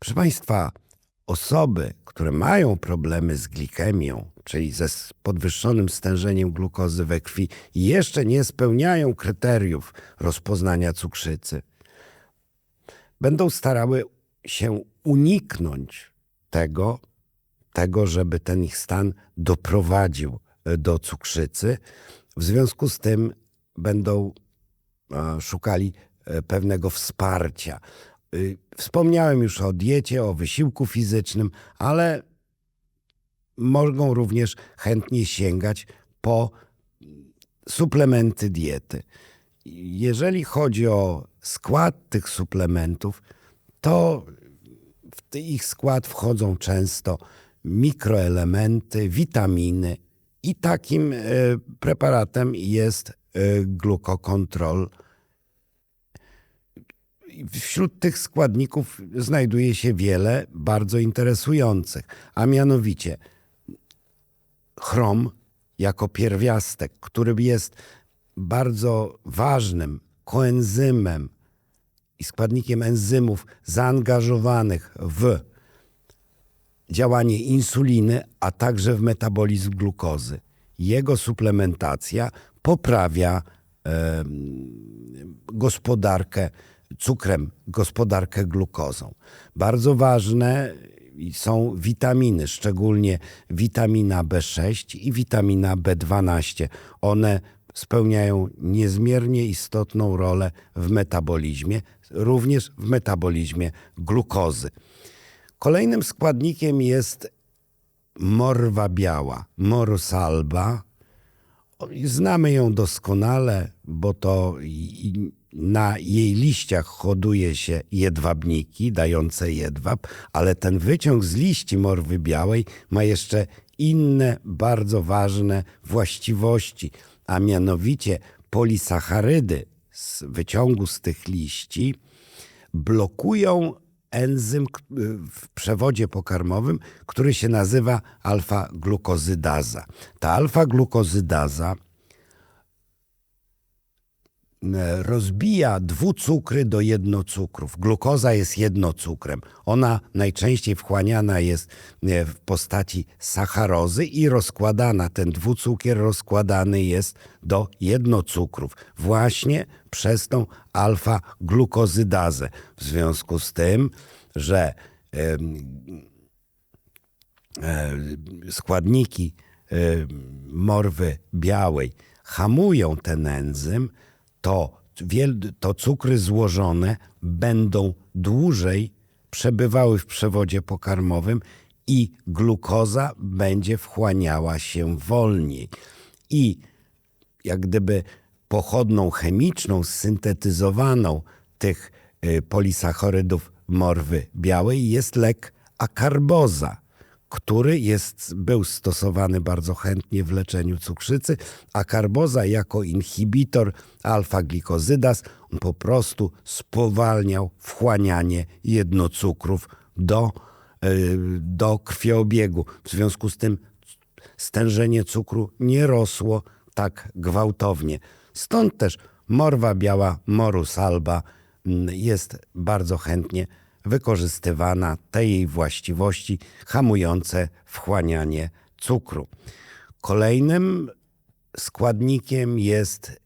Proszę Państwa, osoby, które mają problemy z glikemią, czyli ze podwyższonym stężeniem glukozy we krwi, jeszcze nie spełniają kryteriów rozpoznania cukrzycy, będą starały się uniknąć tego, tego, żeby ten ich stan doprowadził e, do cukrzycy. W związku z tym będą e, szukali e, pewnego wsparcia. Y, Wspomniałem już o diecie, o wysiłku fizycznym, ale mogą również chętnie sięgać po suplementy diety. Jeżeli chodzi o skład tych suplementów, to w ich skład wchodzą często mikroelementy, witaminy i takim e, preparatem jest e, glukokontrol. Wśród tych składników znajduje się wiele bardzo interesujących, a mianowicie chrom jako pierwiastek, który jest bardzo ważnym koenzymem i składnikiem enzymów zaangażowanych w działanie insuliny, a także w metabolizm glukozy. Jego suplementacja poprawia em, gospodarkę cukrem, gospodarkę glukozą. Bardzo ważne są witaminy, szczególnie witamina B6 i witamina B12. One spełniają niezmiernie istotną rolę w metabolizmie, również w metabolizmie glukozy. Kolejnym składnikiem jest morwa biała, i Znamy ją doskonale, bo to na jej liściach hoduje się jedwabniki dające jedwab, ale ten wyciąg z liści morwy białej ma jeszcze inne bardzo ważne właściwości, a mianowicie polisacharydy z wyciągu z tych liści blokują enzym k- w przewodzie pokarmowym, który się nazywa alfa-glukozydaza. Ta alfa-glukozydaza rozbija dwucukry do jednocukrów. Glukoza jest jednocukrem. Ona najczęściej wchłaniana jest e, w postaci sacharozy i rozkładana, ten dwucukier rozkładany jest do jednocukrów właśnie przez tą alfa-glukozydazę. W związku z tym, że e, składniki e, morwy białej hamują ten enzym, to, to cukry złożone będą dłużej przebywały w przewodzie pokarmowym i glukoza będzie wchłaniała się wolniej. I jak gdyby pochodną chemiczną, syntetyzowaną tych y, polisachorydów morwy białej jest lek akarboza, który jest, był stosowany bardzo chętnie w leczeniu cukrzycy. Akarboza jako inhibitor alfa-glikozydaz on po prostu spowalniał wchłanianie jednocukrów do, y, do krwiobiegu. W związku z tym stężenie cukru nie rosło tak gwałtownie. Stąd też morwa biała, morus alba mm, jest bardzo chętnie wykorzystywana, te jej właściwości hamujące wchłanianie cukru. Kolejnym składnikiem jest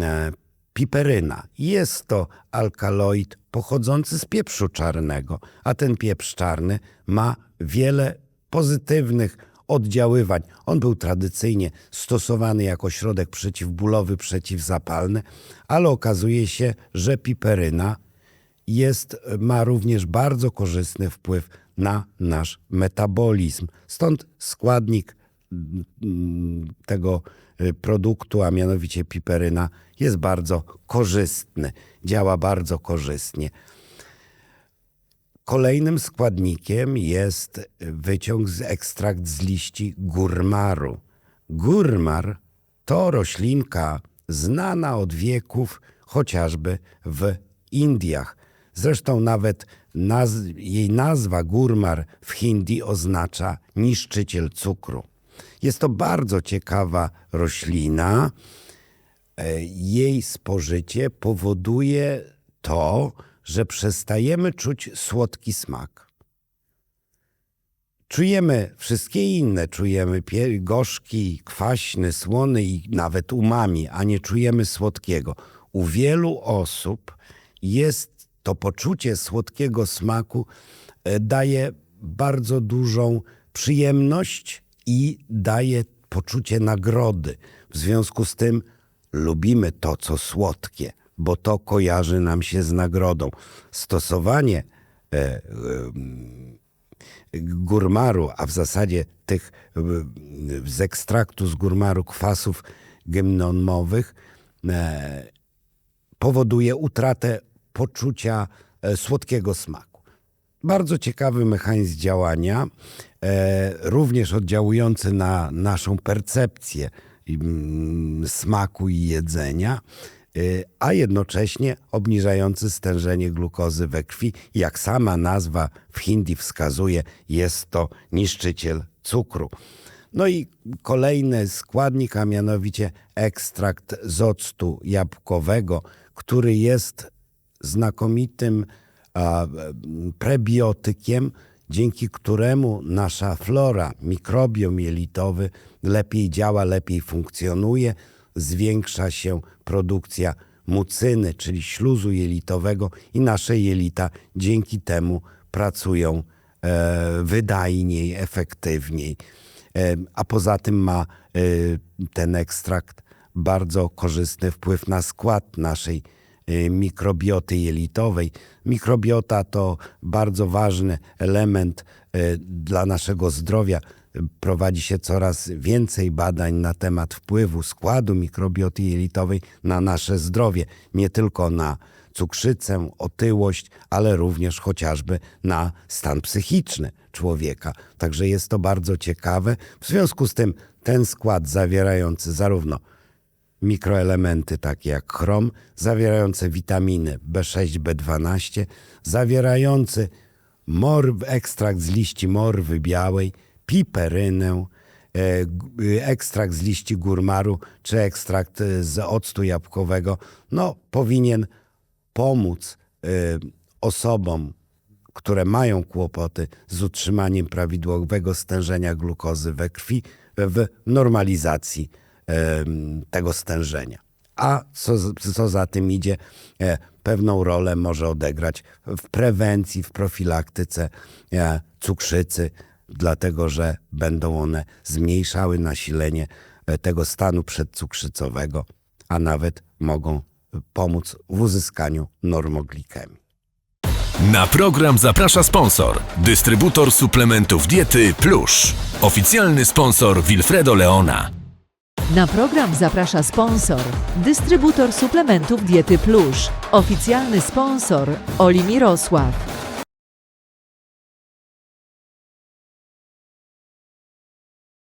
e, piperyna. Jest to alkaloid pochodzący z pieprzu czarnego, a ten pieprz czarny ma wiele pozytywnych oddziaływań. On był tradycyjnie stosowany jako środek przeciwbólowy, przeciwzapalny, ale okazuje się, że piperyna jest, ma również bardzo korzystny wpływ na nasz metabolizm. Stąd składnik mm, tego y, produktu, a mianowicie piperyna, jest bardzo korzystny, działa bardzo korzystnie. Kolejnym składnikiem jest wyciąg z ekstrakt z liści gurmaru. Gurmar to roślinka znana od wieków chociażby w Indiach. Zresztą nawet naz- jej nazwa gurmar w hindi oznacza niszczyciel cukru. Jest to bardzo ciekawa roślina. E, Jej spożycie powoduje to, że przestajemy czuć słodki smak. Czujemy wszystkie inne, czujemy gorzki, kwaśny, słony i nawet umami, a nie czujemy słodkiego. U wielu osób jest to poczucie słodkiego smaku, e, daje bardzo dużą przyjemność i daje poczucie nagrody. W związku z tym lubimy to, co słodkie, bo to kojarzy nam się z nagrodą. Stosowanie e, gurmaru, a w zasadzie tych y, z ekstraktu z gurmaru kwasów gymnomowych e, powoduje utratę poczucia e, słodkiego smaku. Bardzo ciekawy mechanizm działania, e, również oddziałujący na naszą percepcję smaku i jedzenia, e, a jednocześnie obniżający stężenie glukozy we krwi. Jak sama nazwa w hindi wskazuje, jest to niszczyciel cukru. No i kolejny składnik, a mianowicie ekstrakt z octu jabłkowego, który jest znakomitym a, prebiotykiem, dzięki któremu nasza flora, mikrobiom jelitowy lepiej działa, lepiej funkcjonuje, zwiększa się produkcja mucyny, czyli śluzu jelitowego i nasze jelita dzięki temu pracują e, wydajniej, efektywniej. E, a poza tym ma e, ten ekstrakt bardzo korzystny wpływ na skład naszej mikrobioty jelitowej. Mikrobiota to bardzo ważny element e, dla naszego zdrowia. Prowadzi się coraz więcej badań na temat wpływu składu mikrobioty jelitowej na nasze zdrowie, nie tylko na cukrzycę, otyłość, ale również chociażby na stan psychiczny człowieka. Także jest to bardzo ciekawe. W związku z tym ten skład zawierający zarówno mikroelementy takie jak chrom, zawierające witaminy B6, B12, zawierający morw, ekstrakt z liści morwy białej, piperynę, e, g- ekstrakt z liści gurmaru czy ekstrakt e, z octu jabłkowego, no powinien pomóc e, osobom, które mają kłopoty z utrzymaniem prawidłowego stężenia glukozy we krwi w normalizacji tego stężenia. A co, co za tym idzie, e, pewną rolę może odegrać w prewencji, w profilaktyce e, cukrzycy, dlatego że będą one zmniejszały nasilenie e, tego stanu przedcukrzycowego, a nawet mogą pomóc w uzyskaniu normoglikemii. Na program zaprasza sponsor, dystrybutor suplementów diety Plusz. Oficjalny sponsor Wilfredo Leona. Na program zaprasza sponsor, dystrybutor suplementów diety Plusz, oficjalny sponsor Oli Mirosław.